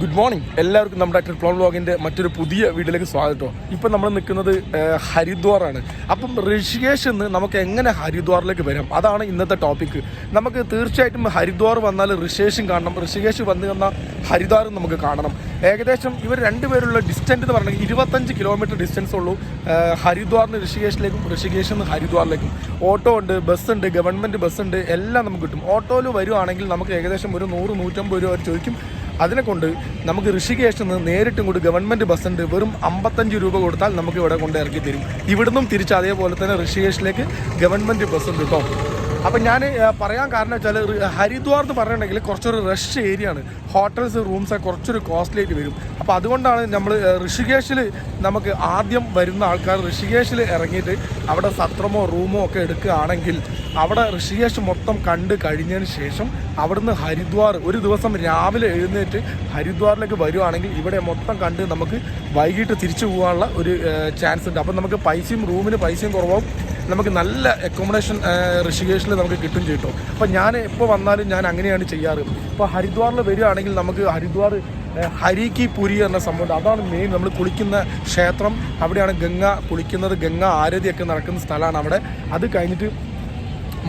Good morning എല്ലാവർക്കും നമ്മുടെ ട്രിപ്ലോൺ വ്ളോഗിന്റെ മറ്റൊരു പുതിയ വീട്ടിലേക്ക് സ്വാഗതം ഇപ്പം നമ്മൾ നിൽക്കുന്നത് ഹരിദ്വാറാണ്. അപ്പം ഋഷികേഷ് എന്ന് നമുക്ക് എങ്ങനെ ഹരിദ്വാറിലേക്ക് വരാം? അതാണ് ഇന്നത്തെ ടോപ്പിക്ക് നമുക്ക് തീർച്ചയായിട്ടും ഹരിദ്വാർ വന്നാൽ ഋഷികേഷും കാണണം. ഋഷികേശ് വന്നു വന്ന ഹരിദ്വാറും നമുക്ക് കാണണം. ഏകദേശം ഇവർ രണ്ടുപേരുള്ള ഡിസ്റ്റൻസ് എന്ന് പറഞ്ഞാൽ ഇരുപത്തഞ്ച് കിലോമീറ്റർ ഡിസ്റ്റൻസ് ഉള്ളൂ. ഹരിദ്വാറിന് ഋഷികേശിലേക്കും ഋഷികേശിൽ നിന്ന് ഹരിദ്വാറിലേക്കും. ഓട്ടോ ഉണ്ട് ബസ്സുണ്ട് ഗവൺമെന്റ് ബസ്സുണ്ട് എല്ലാം നമുക്ക് കിട്ടും. ഓട്ടോയിൽ വരുവാണെങ്കിൽ നമുക്ക് ഏകദേശം ഒരു നൂറ് നൂറ്റമ്പത് രൂപ ചോദിക്കും. അതിനെ കൊണ്ട് നമുക്ക് ഋഷികേശിൽ നിന്ന് നേരിട്ടും കൂടി ബസ് ഉണ്ട് വെറും അമ്പത്തഞ്ച് രൂപ കൊടുത്താൽ നമുക്ക് ഇവിടെ കൊണ്ട് ഇറക്കി തരും. ഇവിടുന്നും തിരിച്ച് അതേപോലെ തന്നെ ഋഷികേശിലേക്ക് ബസ് ഉണ്ട് കേട്ടോ അപ്പം ഞാൻ പറയാൻ കാരണം വെച്ചാൽ ഹരിദ്വാർ എന്ന് പറഞ്ഞിട്ടുണ്ടെങ്കിൽ കുറച്ചൊരു റഷ് ഏരിയ ആണ്. ഹോട്ടൽസ് റൂംസ് കുറച്ചൊരു കോസ്റ്റ്ലി ആയിട്ട് വരും. അപ്പോൾ അതുകൊണ്ടാണ് നമ്മൾ ഋഷികേശിൽ നമുക്ക് ആദ്യം വരുന്ന ആൾക്കാർ ഋഷികേശിൽ ഇറങ്ങിയിട്ട് അവിടെ സത്രമോ റൂമോ ഒക്കെ എടുക്കുകയാണെങ്കിൽ അവിടെ ഋഷികേശ് മൊത്തം കണ്ട് കഴിഞ്ഞതിന് ശേഷം അവിടുന്ന് ഹരിദ്വാർ ഒരു ദിവസം രാവിലെ എഴുന്നേറ്റ് ഹരിദ്വാറിലേക്ക് വരുവാണെങ്കിൽ ഇവിടെ മൊത്തം കണ്ട് നമുക്ക് വൈകിട്ട് തിരിച്ചു പോകാനുള്ള ഒരു ചാൻസ് ഉണ്ട്. അപ്പം നമുക്ക് പൈസയും റൂമിന് പൈസയും കുറവാകും നമുക്ക് നല്ല അക്കോമഡേഷൻ ഋഷികേശിൽ നമുക്ക് കിട്ടും ചെയ്യും അപ്പോൾ ഞാൻ എപ്പോൾ വന്നാലും ഞാൻ അങ്ങനെയാണ് ചെയ്യാറ്. ഇപ്പോൾ ഹരിദ്വാറിൽ വരികയാണെങ്കിൽ നമുക്ക് ഹരിദ്വാർ ഹരി കി പുരി എന്ന സംഭവം അതാണ് മെയിൻ നമ്മൾ കുളിക്കുന്ന ക്ഷേത്രം. അവിടെയാണ് ഗംഗ കുളിക്കുന്നത്. ഗംഗ ആരതിയൊക്കെ നടക്കുന്ന സ്ഥലമാണ് അവിടെ. അത് കഴിഞ്ഞിട്ട്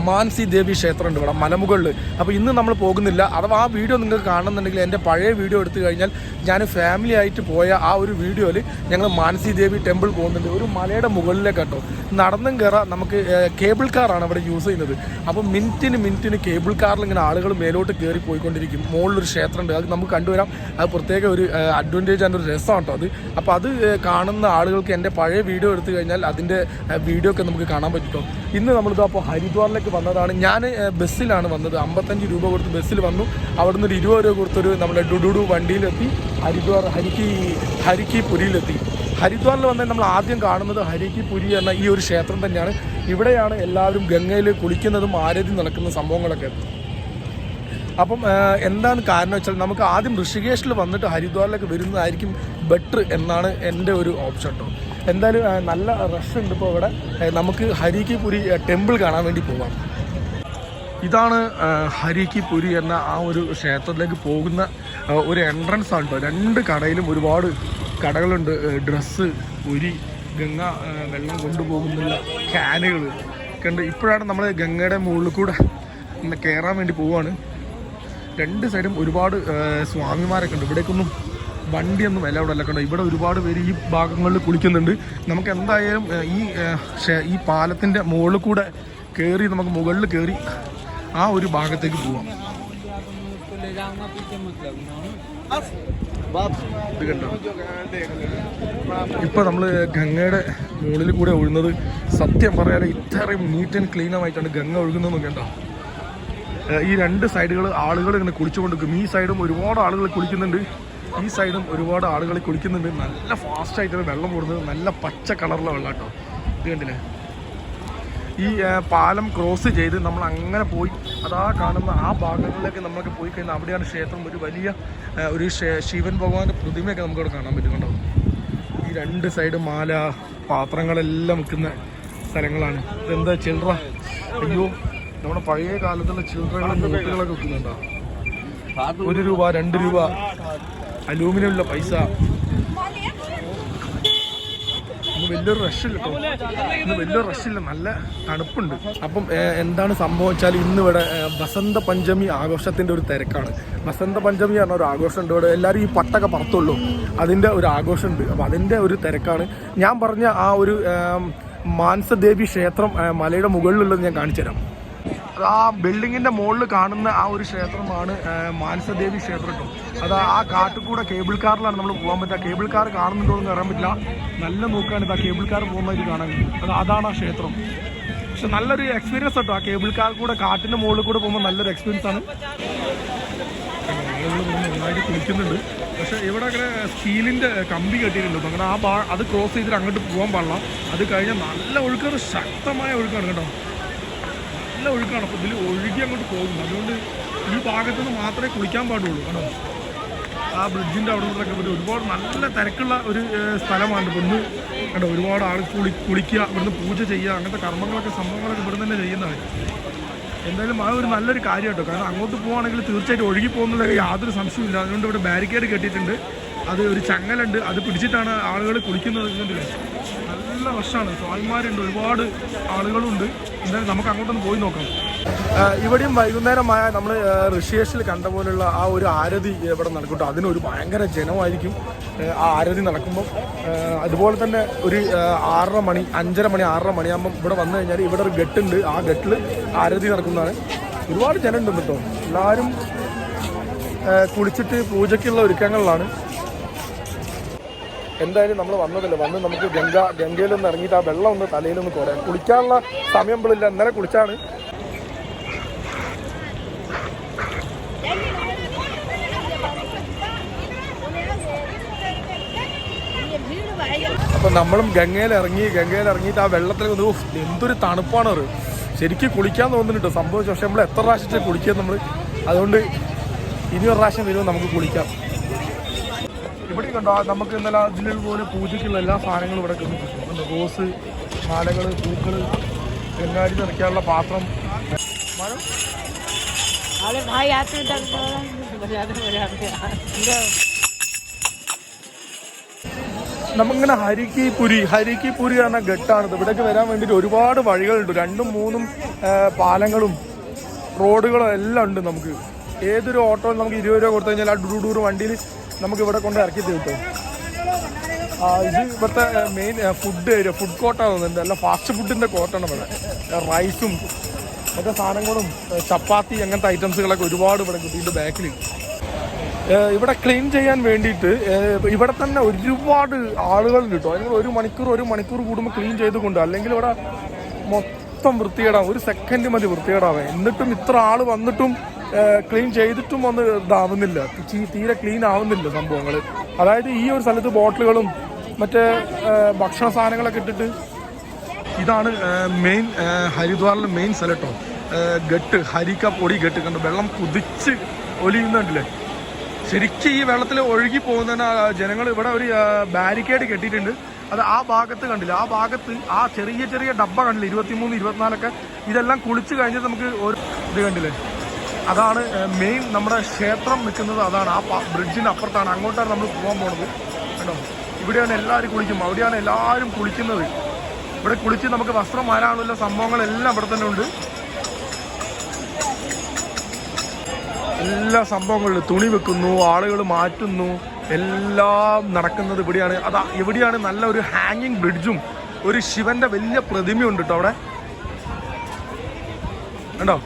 മാൻസി ദേവി ക്ഷേത്രമുണ്ട് ഇവിടെ മലമുകളിൽ അപ്പോൾ ഇന്ന് നമ്മൾ പോകുന്നില്ല. അഥവാ ആ വീഡിയോ നിങ്ങൾക്ക് കാണുന്നുണ്ടെങ്കിൽ എന്റെ പഴയ വീഡിയോ എടുത്തു കഴിഞ്ഞാൽ ഞാൻ ഫാമിലി ആയിട്ട് പോയ ആ ഒരു വീഡിയോയിൽ ഞങ്ങൾ മാൻസി ദേവി ടെമ്പിൾ പോകുന്നുണ്ട്. ഒരു മലയുടെ മുകളിലേക്ക് കേട്ടോ. നടന്നും കയറാം നമുക്ക് കേബിൾ കാറാണ് അവിടെ യൂസ് ചെയ്യുന്നത്. അപ്പോൾ മിനിറ്റിന് മിനിറ്റിന് കേബിൾ കാറിൽ ഇങ്ങനെ ആളുകൾ മേലോട്ട് കയറി പോയിക്കൊണ്ടിരിക്കും. മുകളിലൊരു ക്ഷേത്രമുണ്ട്. അത് നമുക്ക് കണ്ടുവരാം. അത് പ്രത്യേക ഒരു അഡ്വാന്റേജ് ആണ് ഒരു രസമാണ് കേട്ടോ അത്. അപ്പോൾ അത് കാണുന്ന ആളുകൾക്ക് എന്റെ പഴയ വീഡിയോ എടുത്തു കഴിഞ്ഞാൽ അതിന്റെ വീഡിയോ ഒക്കെ നമുക്ക് കാണാൻ പറ്റും ഇന്ന് നമ്മളിത് അപ്പോൾ ഹരിദ്വാറിലേക്ക് വന്നതാണ്. ഞാൻ ബസ്സിലാണ് വന്നത്. അമ്പത്തഞ്ച് രൂപ കൊടുത്ത് ബസ്സിൽ വന്നു. അവിടുന്ന് ഒരു ഇരുപത് രൂപ കൊടുത്തൊരു നമ്മുടെ ഡുഡുഡു വണ്ടിയിലെത്തി. ഹരിദ്വാർ ഹരിക്കി ഹരിക്കി പുരിയിലെത്തി ഹരിദ്വാറിൽ വന്നാൽ നമ്മൾ ആദ്യം കാണുന്നത് ഹരിക്കി പുരി എന്ന ഈ ഒരു ക്ഷേത്രം തന്നെയാണ്. ഇവിടെയാണ് എല്ലാവരും ഗംഗയിൽ കുളിക്കുന്നതും ആരതി നടക്കുന്ന സംഭവങ്ങളൊക്കെ. അപ്പം എന്താണ് കാരണം വെച്ചാൽ നമുക്ക് ആദ്യം ഋഷികേശിൽ വന്നിട്ട് ഹരിദ്വാറിലേക്ക് വരുന്നതായിരിക്കും ബെറ്റർ എന്നാണ് എന്റെ ഒരു ഓപ്ഷൻ കേട്ടോ എന്തായാലും നല്ല റഷ് ഉണ്ട് ഇപ്പോൾ ഇവിടെ. നമുക്ക് ഹരിക്ക് പുരി ടെമ്പിൾ കാണാൻ വേണ്ടി പോവാം. ഇതാണ് ഹരിക്ക് പുരി എന്ന ആ ഒരു ക്ഷേത്രത്തിലേക്ക് പോകുന്ന ഒരു എൻട്രൻസ് ആണ് കേട്ടോ രണ്ട് കടയിലും ഒരുപാട് കടകളുണ്ട്. ഡ്രസ്സ് പുരി ഗംഗ വെള്ളം കൊണ്ടുപോകുന്നുള്ള ക്യാനുകൾ ഒക്കെ ഉണ്ട് ഇപ്പോഴാണ് നമ്മൾ ഗംഗയുടെ മുകളിൽ കൂടെ കയറാൻ വേണ്ടി പോവുകയാണ് രണ്ട് സൈഡും ഒരുപാട് സ്വാമിമാരൊക്കെ ഉണ്ട്. ഇവിടേക്കൊന്നും വണ്ടിയൊന്നും വില ഇവിടെ അല്ല കണ്ടോ ഇവിടെ ഒരുപാട് പേര് ഈ ഭാഗങ്ങളിൽ കുളിക്കുന്നുണ്ട്. നമുക്ക് എന്തായാലും ഈ ഈ പാലത്തിന്റെ മുകളിൽ കൂടെ കയറി നമുക്ക് മുകളിൽ കയറി ആ ഒരു ഭാഗത്തേക്ക് പോവാം. ഇത് ഇപ്പൊ നമ്മൾ ഗംഗയുടെ മുകളിൽ കൂടെ ഒഴുന്നത് സത്യം പറയാതെ ഇത്രയും നീറ്റ് ആൻഡ് ക്ലീൻ ആയിട്ടാണ് ഗംഗ ഒഴുകുന്നതെന്ന് കണ്ടോ? ഈ രണ്ട് സൈഡുകൾ ആളുകൾ ഇങ്ങനെ കുളിച്ചുകൊണ്ടിരിക്കും. ഈ സൈഡും ഒരുപാട് ആളുകൾ കുളിക്കുന്നുണ്ട്. ഈ സൈഡും ഒരുപാട് ആളുകൾ കുളിക്കുന്നുണ്ട്. നല്ല ഫാസ്റ്റ് ആയിട്ടാണ് വെള്ളം കൂടുന്നത് നല്ല പച്ച കളറിലെ വെള്ളം കേട്ടോ ഇത് കണ്ടില്ലേ? ഈ പാലം ക്രോസ് ചെയ്ത് നമ്മൾ അങ്ങനെ പോയി അതാ കാണുന്ന ആ ഭാഗങ്ങളിലേക്ക് നമ്മളൊക്കെ പോയി കഴിഞ്ഞാൽ അവിടെയാണ് ക്ഷേത്രം. ഒരു വലിയ ഒരു ശിവൻ ഭഗവാന്റെ പ്രതിമയൊക്കെ നമുക്കവിടെ കാണാൻ പറ്റും കേട്ടോ ഈ രണ്ട് സൈഡ് മാല പാത്രങ്ങളെല്ലാം വിൽക്കുന്ന സ്ഥലങ്ങളാണ്. ഇതെന്താ ചിൽഡ്ര? അയ്യോ നമ്മുടെ പഴയ കാലത്തുള്ള ചിൽഡ്രകളും നോട്ടുകളൊക്കെ വിൽക്കുന്നുണ്ടോ? ഒരു രൂപ രണ്ട് രൂപ. അലൂമിനിയം ഉള്ള പൈസ വലിയൊരു റഷില്ല ഇന്ന് വലിയൊരു റഷില്ല നല്ല തണുപ്പുണ്ട്. അപ്പം എന്താണ് സംഭവം വെച്ചാൽ ഇന്ന് ഇവിടെ ഏഹ്, വസന്ത പഞ്ചമി ആഘോഷത്തിന്റെ ഒരു തിരക്കാണ്. വസന്ത പഞ്ചമി പറഞ്ഞ ഒരു ആഘോഷമുണ്ട് ഇവിടെ എല്ലാവരും ഈ പട്ടൊക്കെ പറത്തുള്ളൂ. അതിന്റെ ഒരു ആഘോഷമുണ്ട് അപ്പം അതിന്റെ ഒരു തിരക്കാണ്. ഞാൻ പറഞ്ഞ ആ ഒരു മാനസദേവി ക്ഷേത്രം മലയുടെ മുകളിലുള്ളത് ഞാൻ കാണിച്ചു തരാം ആ ബിൽഡിങ്ങിന്റെ മുകളിൽ കാണുന്ന ആ ഒരു ക്ഷേത്രമാണ് മാനസദേവി ക്ഷേത്രം അത് ആ കാട്ടുകൂടെ കേബിൾ കാറിലാണ് നമ്മൾ പോകാൻ പറ്റുക. കേബിൾ കാർ കാണുന്നുണ്ടോ എന്ന് അറിയാൻ പറ്റില്ല. നല്ല നോക്കുകയാണ് ഇത് ആ കേബിൾ കാർ പോകുന്നതായിട്ട് കാണാൻ. അത് അതാണ് ആ ക്ഷേത്രം. പക്ഷെ നല്ലൊരു എക്സ്പീരിയൻസ് കേട്ടോ ആ കേബിൾ കാർ കൂടെ കാട്ടിന്റെ മുകളിൽ കൂടെ പോകുമ്പോൾ നല്ലൊരു എക്സ്പീരിയൻസ് ആണ്. നന്നായിട്ട് കുളിക്കുന്നുണ്ട്. പക്ഷെ ഇവിടെ അങ്ങനെ സ്റ്റീലിന്റെ കമ്പി കെട്ടിയിട്ടുണ്ട്. അങ്ങനെ ആ അത് ക്രോസ് ചെയ്തിട്ട് അങ്ങോട്ട് പോകാൻ പാടില്ല. അത് കഴിഞ്ഞാൽ നല്ല ഒഴുക്കാണ് ശക്തമായ ഒഴുക്കാണ് കേട്ടോ. നല്ല ഒഴുക്കാണ്. അപ്പോൾ ഇതിൽ ഒഴുകി അങ്ങോട്ട് പോകും അതുകൊണ്ട് ഈ ഭാഗത്തു നിന്ന് മാത്രമേ കുളിക്കാൻ പാടുള്ളൂ. കാരണം ആ ബ്രിഡ്ജിന്റെ അവിടെ നിന്നൊക്കെ പറ്റും ഒരുപാട് നല്ല തിരക്കുള്ള ഒരു സ്ഥലമാണ് ഇവിടുന്ന് കണ്ടോ ഒരുപാട് ആൾ കുളി കുളിക്കുക ഇവിടുന്ന് പൂജ ചെയ്യുക അങ്ങനത്തെ കർമ്മങ്ങളൊക്കെ സംഭവങ്ങളൊക്കെ ഇവിടെ തന്നെ ചെയ്യുന്നതാണ് എന്തായാലും ആ ഒരു നല്ലൊരു കാര്യം കേട്ടോ കാരണം അങ്ങോട്ട് പോവുകയാണെങ്കിൽ തീർച്ചയായിട്ടും ഒഴുകി പോകുന്നതൊക്കെ യാതൊരു സംശയമില്ല അതുകൊണ്ട് ഇവിടെ ബാരിക്കേഡ് കെട്ടിയിട്ടുണ്ട്. അത് ഒരു ചങ്ങലുണ്ട്. അത് പിടിച്ചിട്ടാണ് ആളുകൾ കുളിക്കുന്നത് നല്ല വർഷമാണ് സ്വാമിമാരുണ്ട്. ഒരുപാട് ആളുകളുണ്ട്. എന്തായാലും നമുക്ക് അങ്ങോട്ടൊന്ന് പോയി നോക്കാം. ഇവിടെയും വൈകുന്നേരമായ നമ്മൾ ഋഷിയേഷിൽ കണ്ട പോലുള്ള ആ ഒരു ആരതി ഇവിടെ നടക്കട്ടോ. അതിനൊരു ഭയങ്കര ജനമായിരിക്കും. ആ ആരതി നടക്കുമ്പോൾ അതുപോലെ തന്നെ ഒരു ആറര മണി അഞ്ചര മണി ആറര മണിയാകുമ്പം ഇവിടെ വന്നു കഴിഞ്ഞാൽ ഇവിടെ ഒരു ഗട്ടുണ്ട്. ആ ഗട്ടിൽ ആരതി നടക്കുന്നതാണ്. ഒരുപാട് ജനമുണ്ട് കേട്ടോ. എല്ലാവരും കുളിച്ചിട്ട് പൂജയ്ക്കുള്ള ഒരുക്കങ്ങളിലാണ്. എന്തായാലും നമ്മൾ വന്നതല്ലേ. വന്ന് നമുക്ക് ഗംഗ ഗംഗയിലൊന്ന് ഇറങ്ങിയിട്ട് ആ വെള്ളം ഒന്ന് തലയിലൊന്ന് കുറയാം കുളിക്കാനുള്ള സമയം ഇപ്പോഴില്ല ഇന്നലെ കുളിച്ചാണ്. അപ്പൊ നമ്മളും ഗംഗയിൽ ഇറങ്ങി ഗംഗയിൽ ഇറങ്ങിയിട്ട് ആ വെള്ളത്തിൽ വന്ന് എന്തൊരു തണുപ്പാണ് അത്. ശരിക്കും കുളിക്കാൻ തോന്നുന്നുണ്ട് സംഭവിച്ചു പക്ഷെ നമ്മൾ എത്ര പ്രാവശ്യത്തെ കുളിക്കുക നമ്മൾ അതുകൊണ്ട് ഇനി ഒരു പ്രാവശ്യം വരുമ്പോൾ നമുക്ക് കുളിക്കാം. ഇവിടെ കണ്ടോ നമുക്ക് ഇന്നലെ ജില്ലയിൽ പോലെ പൂജയ്ക്കുള്ള എല്ലാ സാധനങ്ങളും ഇവിടെ കിട്ടുന്നുണ്ട് റോസ് മാലകൾ പൂക്കൾ എല്ലാവരും നിറയ്ക്കാനുള്ള പാത്രം. നമ്മിങ്ങനെ ഹരിക്കി പുരി ഹരിക്കി പുരി എന്ന ഘട്ടാണിത്. ഇവിടേക്ക് വരാൻ വേണ്ടിയിട്ട് ഒരുപാട് വഴികളുണ്ട്. രണ്ടും മൂന്നും പാലങ്ങളും റോഡുകളും എല്ലാം ഉണ്ട് നമുക്ക്. ഏതൊരു ഓട്ടോയിൽ നമുക്ക് ഇരുപത് രൂപ കൊടുത്തു കഴിഞ്ഞാൽ ആ ഡൂഡൂർ വണ്ടിയിൽ നമുക്ക് ഇവിടെ കൊണ്ട് ഇറക്കി കിട്ടും ആ, ഇത് ഇവിടുത്തെ മെയിൻ ഫുഡ് ഏരിയ ഫുഡ് കോർട്ടാണ് തോന്നുന്നുണ്ട്. അല്ല ഫാസ്റ്റ് ഫുഡിന്റെ കോർട്ടാണ് ഇവിടെ. റൈസും മറ്റേ സാധനങ്ങളും ചപ്പാത്തി അങ്ങനത്തെ ഐറ്റംസുകളൊക്കെ ഒരുപാട് ഇവിടെ കിട്ടിയിട്ട് ബാക്കിൽ ഇവിടെ ക്ലീൻ ചെയ്യാൻ വേണ്ടിയിട്ട് ഇവിടെ തന്നെ ഒരുപാട് ആളുകൾ കിട്ടും അല്ലെങ്കിൽ ഒരു മണിക്കൂർ ഒരു മണിക്കൂർ കൂടുമ്പോൾ ക്ലീൻ ചെയ്ത് കൊണ്ട് അല്ലെങ്കിൽ ഇവിടെ മൊത്തം വൃത്തികേടാവും ഒരു സെക്കൻഡ് മതി വൃത്തികേടാവേ എന്നിട്ടും ഇത്ര ആൾ വന്നിട്ടും ക്ലീൻ ചെയ്തിട്ടും ഒന്ന് ഇതാവുന്നില്ല. തീരെ ക്ലീൻ ആവുന്നില്ല സംഭവങ്ങൾ അതായത് ഈ ഒരു സ്ഥലത്ത് ബോട്ടിലുകളും മറ്റേ ഭക്ഷണ സാധനങ്ങളൊക്കെ ഇട്ടിട്ട് ഇതാണ് മെയിൻ ഹരിദ്വാറിലെ മെയിൻ സ്ഥലം കേട്ടോ ഗട്ട് ഹരിക്ക പൊടി ഗട്ട് കണ്ടു? വെള്ളം കുതിച്ച് ഒലിയുന്നുണ്ടല്ലേ? ശരിക്കും ഈ വെള്ളത്തിൽ ഒഴുകി പോകുന്നതിന് ജനങ്ങൾ ഇവിടെ ഒരു ബാരിക്കേഡ് കെട്ടിയിട്ടുണ്ട്. അത് ആ ഭാഗത്ത് കണ്ടില്ല. ആ ഭാഗത്ത് ആ ചെറിയ ചെറിയ ഡബ്ബ കണ്ടില്ല. ഇരുപത്തിമൂന്ന് ഇരുപത്തിനാലൊക്കെ. ഇതെല്ലാം കുളിച്ച് കഴിഞ്ഞിട്ട് നമുക്ക് ഒരു ഇത് കണ്ടില്ലേ? അതാണ് മെയിൻ നമ്മുടെ ക്ഷേത്രം നിൽക്കുന്നത്. അതാണ് ആ ബ്രിഡ്ജിന് അപ്പുറത്താണ്. അങ്ങോട്ടാണ് നമ്മൾ പോകാൻ പോണത്. കേട്ടോ ഇവിടെയാണ് എല്ലാവരും കുളിക്കും. അവിടെയാണ് എല്ലാവരും കുളിക്കുന്നത്. ഇവിടെ കുളിച്ച് നമുക്ക് വസ്ത്രം മാറാനുള്ള സംഭവങ്ങളെല്ലാം ഇവിടെ തന്നെ ഉണ്ട്. എല്ലാ സംഭവങ്ങളിലും തുണി വെക്കുന്നു ആളുകൾ മാറ്റുന്നു. എല്ലാം നടക്കുന്നത് ഇവിടെയാണ്. അതാ ഇവിടെയാണ് നല്ല ഒരു ഹാങ്ങിങ് ബ്രിഡ്ജും ഒരു ശിവന്റെ വലിയ പ്രതിമയുണ്ട് കേട്ടോ അവിടെ. കണ്ടോ?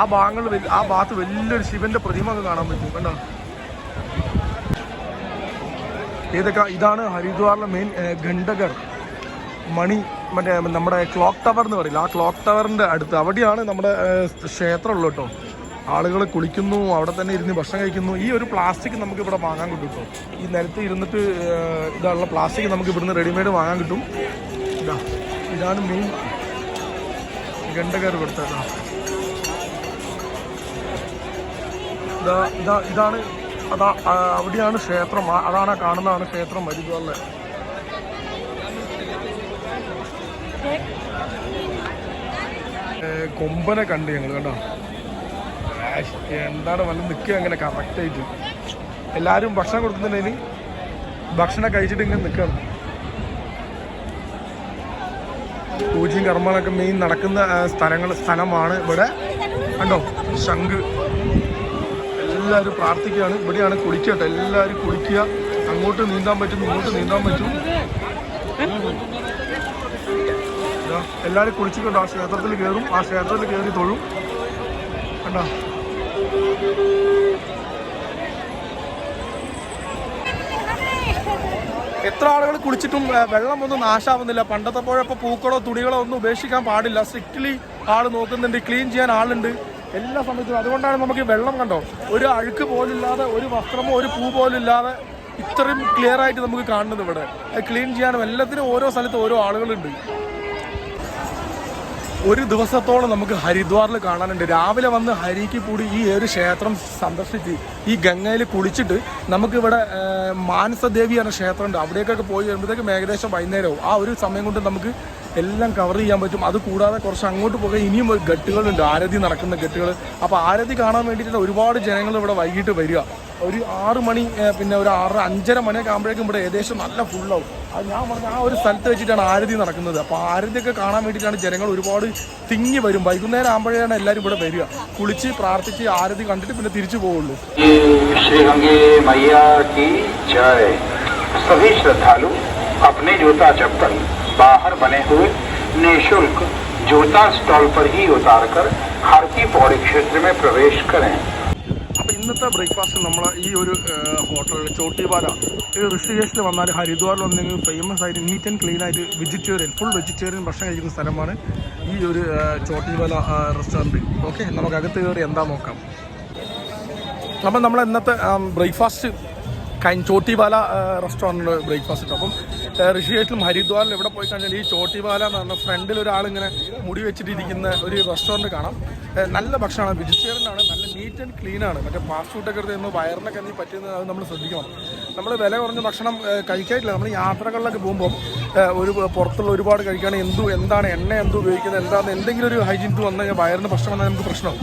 ആ ഭാഗങ്ങൾ ആ ഭാഗത്ത് വലിയൊരു ശിവന്റെ പ്രതിമ ഒക്കെ കാണാൻ പറ്റും കണ്ടോ? ഏതൊക്കെ ഇതാണ് ഹരിദ്വാറിലെ മെയിൻ ഗണ്ടകർ മണി മറ്റേ നമ്മുടെ ക്ലോക്ക് ടവർ എന്ന് പറയില്ല ആ ക്ലോക്ക് ടവറിന്റെ അടുത്ത്. അവിടെയാണ് നമ്മുടെ ഏഹ്, ക്ഷേത്രം ഉള്ളത് കേട്ടോ. ആളുകൾ കുളിക്കുന്നു അവിടെ തന്നെ ഇരുന്ന് ഭക്ഷണം കഴിക്കുന്നു. ഈ ഒരു പ്ലാസ്റ്റിക് നമുക്ക് ഇവിടെ വാങ്ങാൻ കിട്ടും കേട്ടോ. ഈ നിലത്ത് ഇരുന്നിട്ട് ഇതാണുള്ള പ്ലാസ്റ്റിക് നമുക്ക് ഇവിടുന്ന് റെഡിമെയ്ഡ് വാങ്ങാൻ കിട്ടും. ഇതാ ഇതാണ് മെയിൻ ഗണ്ടകർ ഇവിടുത്തെ ഇതാ. ഇതാ ഇതാ ഇതാണ് അതാ അവിടെയാണ് ക്ഷേത്രം. അതാണ് കാണുന്നതാണ് ക്ഷേത്രം മരുതല്ല കൊമ്പനെ കണ്ട് ഞങ്ങൾ കണ്ടോ? എന്താണ് വല്ല നിൽക്കുക അങ്ങനെ കറക്റ്റായിട്ട് എല്ലാവരും ഭക്ഷണം കൊടുക്കുന്നുണ്ടെങ്കിൽ ഭക്ഷണം കഴിച്ചിട്ട് ഇങ്ങനെ നിൽക്കണം പൂജയും കർമ്മങ്ങളൊക്കെ മെയിൻ നടക്കുന്ന സ്ഥലങ്ങൾ സ്ഥലമാണ് ഇവിടെ. കണ്ടോ? ശംഖ്. എല്ലാവരും പ്രാർത്ഥിക്കുകയാണ്. ഇവിടെയാണ് കുളിക്കുക കേട്ടോ എല്ലാവരും കുളിക്കുക. അങ്ങോട്ട് നീന്താൻ പറ്റും ഇങ്ങോട്ട് നീന്താൻ പറ്റും. എല്ലാവരും കുളിച്ചിട്ടുണ്ട്. ആ ക്ഷേത്രത്തിൽ കയറും. ആ ക്ഷേത്രത്തിൽ കയറി തൊഴും. കണ്ടോ? എത്ര ആളുകൾ കുളിച്ചിട്ടും വെള്ളം ഒന്നും നാശാവുന്നില്ല. പണ്ടത്തെ പോഴപ്പോൾ പൂക്കളോ തുണികളോ ഒന്നും ഉപേക്ഷിക്കാൻ പാടില്ല. സ്ട്രിക്ട്ലി ആൾ നോക്കുന്നുണ്ട് ക്ലീൻ ചെയ്യാൻ ആളുണ്ട്. എല്ലാ സമയത്തും അതുകൊണ്ടാണ് നമുക്ക് ഈ വെള്ളം കണ്ടോ? ഒരു അഴുക്ക് പോലില്ലാതെ ഒരു വസ്ത്രമോ ഒരു പൂ പോലും ഇല്ലാതെ ഇത്രയും ക്ലിയർ ആയിട്ട് നമുക്ക് കാണുന്നത് ഇവിടെ. ക്ലീൻ ചെയ്യാനും എല്ലാത്തിനും ഓരോ സ്ഥലത്ത് ഓരോ ആളുകളുണ്ട്. ഒരു ദിവസത്തോളം നമുക്ക് ഹരിദ്വാറിൽ കാണാനുണ്ട്. രാവിലെ വന്ന് ഹരിക്ക് കൂടി ഈ ഒരു ക്ഷേത്രം സന്ദർശിച്ച് ഈ ഗംഗയിൽ കുളിച്ചിട്ട് നമുക്കിവിടെ മാനസദേവി എന്ന ക്ഷേത്രമുണ്ട്. അവിടേക്കൊക്കെ പോയി വരുമ്പോഴത്തേക്കും ഏകദേശം വൈകുന്നേരവും. ആ ഒരു സമയം കൊണ്ട് നമുക്ക് എല്ലാം കവർ ചെയ്യാൻ പറ്റും അത് കൂടാതെ കുറച്ച് അങ്ങോട്ട് പോകാൻ ഇനിയും ഗട്ടുകളുണ്ട് ആരതി നടക്കുന്ന ഗട്ടുകൾ അപ്പോൾ ആരതി കാണാൻ വേണ്ടിയിട്ട് ഒരുപാട് ജനങ്ങൾ ഇവിടെ വൈകിട്ട് വരിക ഒരു ആറ് മണി ഏഹ്, പിന്നെ ഒരു ആറ് അഞ്ചര മണിയൊക്കെ ആകുമ്പോഴേക്കും ഇവിടെ ഏകദേശം നല്ല ഫുള്ളാവും അത് ഞാൻ പറഞ്ഞ ആ ഒരു സ്ഥലത്ത് വെച്ചിട്ടാണ് ആരതി നടക്കുന്നത് അപ്പോൾ ആരതിയൊക്കെ കാണാൻ വേണ്ടിയിട്ടാണ് ജനങ്ങൾ ഒരുപാട് തിങ്ങി വരും വൈകുന്നേരം ആകുമ്പോഴാണ് എല്ലാവരും ഇവിടെ വരിക കുളിച്ച് പ്രാർത്ഥിച്ച് ആരതി കണ്ടിട്ട് പിന്നെ തിരിച്ചു പോവുള്ളൂ ये श्री गंगे मैया की जय सभी श्रद्धालु अपने जूता चप्पल बाहर बने हुए निःशुल्क जूता स्टॉल पर ही उतारकर हरकी पौड़ी क्षेत्र में प्रवेश करें അപ്പോൾ ഇന്നത്തെ ബ്രേക്ക്ഫാസ്റ്റ് നമ്മൾ ഈ ഒരു ഹോട്ടലിൽ ചോട്ടിവാല ഈ ഋഷികേശിൽ വന്നാൽ ഹരിദ്വാറിൽ വന്നെങ്കിൽ ഫേമസ് ആയിട്ട് നീറ്റ് ആൻഡ് ക്ലീൻ ആയിട്ട് വെജിറ്റേറിയൻ ഫുൾ വെജിറ്റേറിയൻ ഭക്ഷണം കഴിക്കുന്ന സ്ഥലമാണ് ഈ ഒരു ആ, ചോട്ടിവാല റെസ്റ്റോറൻറ്റ് ഓക്കെ നമുക്ക് അകത്ത് കയറി എന്താ നോക്കാം അപ്പം നമ്മൾ ഇന്നത്തെ ബ്രേക്ക്ഫാസ്റ്റ് കൈൻ ചോട്ടിവാല റെസ്റ്റോറന്റിൽ ബ്രേക്ക്ഫാസ്റ്റ് അപ്പം ഋഷികേട്ടിലും ഹരിദ്വാറിലും എവിടെ പോയി കഴിഞ്ഞാൽ ഈ ചോട്ടിവാല എന്ന് പറഞ്ഞ ഫ്രണ്ടിൽ ഒരാളിങ്ങനെ മുടി വെച്ചിട്ടിരിക്കുന്ന ഒരു റെസ്റ്റോറന്റ് കാണാം. നല്ല ഭക്ഷണമാണ്. വെജിറ്റേറിയൻ ആണ്. നല്ല നീറ്റ് ആൻഡ് ക്ലീൻ ആണ്. മറ്റേ ഫാസ്റ്റ് ഫുഡൊക്കെ എടുത്ത് നമ്മൾ വയറിനൊക്കെ എന്തെങ്കിലും പറ്റുന്നത് അത് നമ്മൾ ശ്രദ്ധിക്കണം. നമ്മൾ വില കുറഞ്ഞ ഭക്ഷണം കഴിക്കായിട്ടില്ല നമ്മൾ യാത്രകളിലൊക്കെ പോകുമ്പോൾ ഒരു പുറത്തുള്ള ഒരുപാട് കഴിക്കുകയാണ് എന്തു എന്താണ് എണ്ണ എന്ത് ഉപയോഗിക്കുന്നത് എന്താണ് എന്തെങ്കിലും ഒരു ഹൈജീൻ ടു വന്നു കഴിഞ്ഞാൽ വയറിന് പ്രശ്നം വന്നാൽ നമുക്ക് പ്രശ്നം.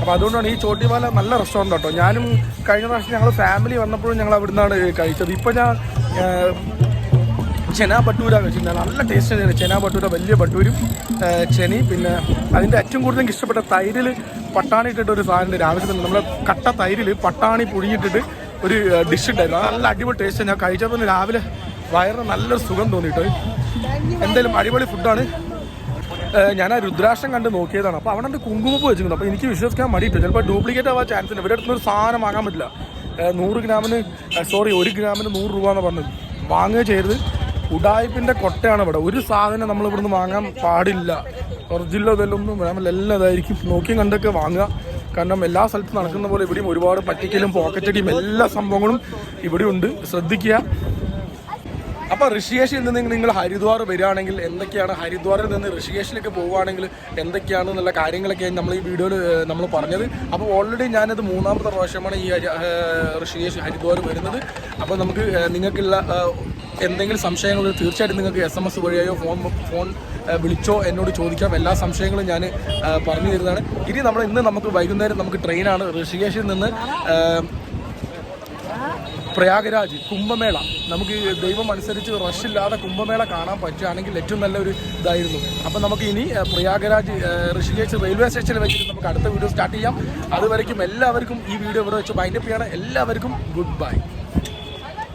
അപ്പോൾ അതുകൊണ്ടാണ് ഈ ചോട്ടിമാല നല്ല റെസ്റ്റോറന്റ് കേട്ടോ ഞാനും കഴിഞ്ഞ പ്രാവശ്യം ഞങ്ങൾ ഫാമിലി വന്നപ്പോഴും ഞങ്ങൾ അവിടെ നിന്നാണ് കഴിച്ചത്. ഇപ്പോൾ ഞാൻ ചെന ബട്ടൂര കഴിച്ചിട്ടുണ്ട് നല്ല ടേസ്റ്റ് തന്നെയാണ് ചെന ബട്ടൂര വലിയ ബട്ടൂരും ചെനി പിന്നെ അതിന്റെ ഏറ്റവും കൂടുതൽ ഇഷ്ടപ്പെട്ട തൈരിൽ പട്ടാണി ഇട്ടിട്ട് ഒരു സാധനം രാവിലെ തന്നെ. നമ്മൾ കട്ട തൈരിൽ പട്ടാണി പുഴുങ്ങിയിട്ടിട്ട് ഒരു ഡിഷ് ഉണ്ടായിരുന്നു. നല്ല അടിപൊളി ടേസ്റ്റ് ഞാൻ കഴിച്ചപ്പോൾ തന്നെ രാവിലെ വയറിന് നല്ലൊരു സുഖം തോന്നിട്ടോ എന്തായാലും അടിപൊളി ഫുഡാണ് ഞാൻ ആ രുദ്രാക്ഷം കണ്ട് നോക്കിയതാണ്. അപ്പോൾ അവിടെ കുങ്കുമപ്പ് വെച്ചിട്ടുണ്ട്. അപ്പോൾ എനിക്ക് വിശ്വസിക്കാൻ മടിയിട്ട്. ചിലപ്പോൾ ഡ്യൂപ്ലിക്കേറ്റ് ആവാൻ ചാൻസ് ഉണ്ട്. ഇവിടെ അടുത്തൊരു സാധനം വാങ്ങാൻ പറ്റില്ല. നൂറ് ഗ്രാമിന് സോറി ഒരു ഗ്രാമിന് നൂറ് രൂപ എന്ന് പറഞ്ഞത്. വാങ്ങുക ചെയ്തത് ഉടായ്പിന്റെ കൊട്ടയാണ് ഇവിടെ. ഒരു സാധനം നമ്മൾ ഇവിടുന്ന് വാങ്ങാൻ പാടില്ല. ഒറിജിനലോ ഇതെല്ലൊന്നും വേണം. എല്ലാം ഇതായിരിക്കും. നോക്കിയും കണ്ടൊക്കെ വാങ്ങുക. കാരണം എല്ലാ സ്ഥലത്തും നടക്കുന്ന പോലെ ഇവിടെയും ഒരുപാട് പറ്റിക്കലും പോക്കറ്റടിയും എല്ലാ സംഭവങ്ങളും ഇവിടെ ഉണ്ട് ശ്രദ്ധിക്കുക. അപ്പൊ ഋഷികേശിൽ നിന്ന് നിങ്ങൾ ഹരിദ്വാർ വരികയാണെങ്കിൽ എന്തൊക്കെയാണ്? ഹരിദ്വാറിൽ നിന്ന് ഋഷികേശിലേക്ക് പോവുകയാണെങ്കിൽ എന്തൊക്കെയാണ് എന്നുള്ള കാര്യങ്ങളൊക്കെ നമ്മൾ ഈ വീഡിയോയിൽ നമ്മൾ പറഞ്ഞത്. അപ്പോൾ ഓൾറെഡി ഞാനത് മൂന്നാമത്തെ പ്രാവശ്യമാണ് ഈ ഋഷികേശ് ഹരിദ്വാർ വരുന്നത്. അപ്പോൾ നമുക്ക് നിങ്ങൾക്കുള്ള എന്തെങ്കിലും സംശയങ്ങൾ തീർച്ചയായിട്ടും നിങ്ങൾക്ക് എസ് എം എസ് വഴിയോ ഫോൺ ഫോൺ വിളിച്ചോ എന്നോട് ചോദിക്കാം. എല്ലാ സംശയങ്ങളും ഞാൻ പറഞ്ഞു തരുന്നതാണ്. ഇനി നമ്മൾ ഇന്ന് നമുക്ക് വൈകുന്നേരം നമുക്ക് ട്രെയിനാണ് ഋഷികേശിൽ നിന്ന് പ്രയാഗരാജ് കുംഭമേള. നമുക്ക് ദൈവം അനുസരിച്ച് റഷ് ഇല്ലാതെ കുംഭമേള കാണാൻ പറ്റുകയാണെങ്കിൽ ഏറ്റവും നല്ലൊരു ഇതായിരുന്നു. അപ്പം നമുക്ക് ഇനി പ്രയാഗരാജ് ഋഷികേശ് റെയിൽവേ സ്റ്റേഷനിൽ വെച്ചിട്ട് നമുക്ക് അടുത്ത വീഡിയോ സ്റ്റാർട്ട് ചെയ്യാം. അതുവരയ്ക്കും എല്ലാവർക്കും ഈ വീഡിയോ ഇവിടെ വെച്ച് ബൈൻഡപ്പ് ചെയ്യണം. എല്ലാവർക്കും ഗുഡ് ബൈ